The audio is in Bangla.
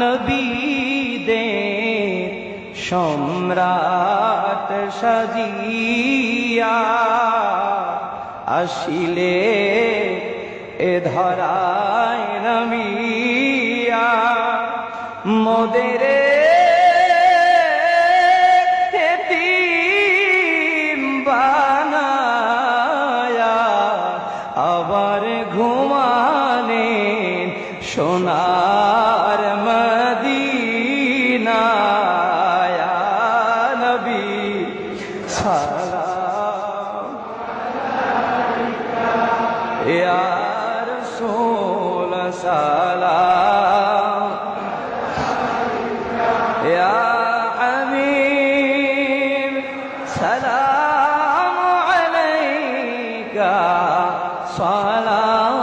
নবীদের সম্রাট সাজিয়া আসিলে এ ধরায় রমিয়া মোদের আবার ঘুমানে সোনা নবী সালাম। ইয়ার সোল সালাম। ইয়া আমির সালাম আলাইকা সালাম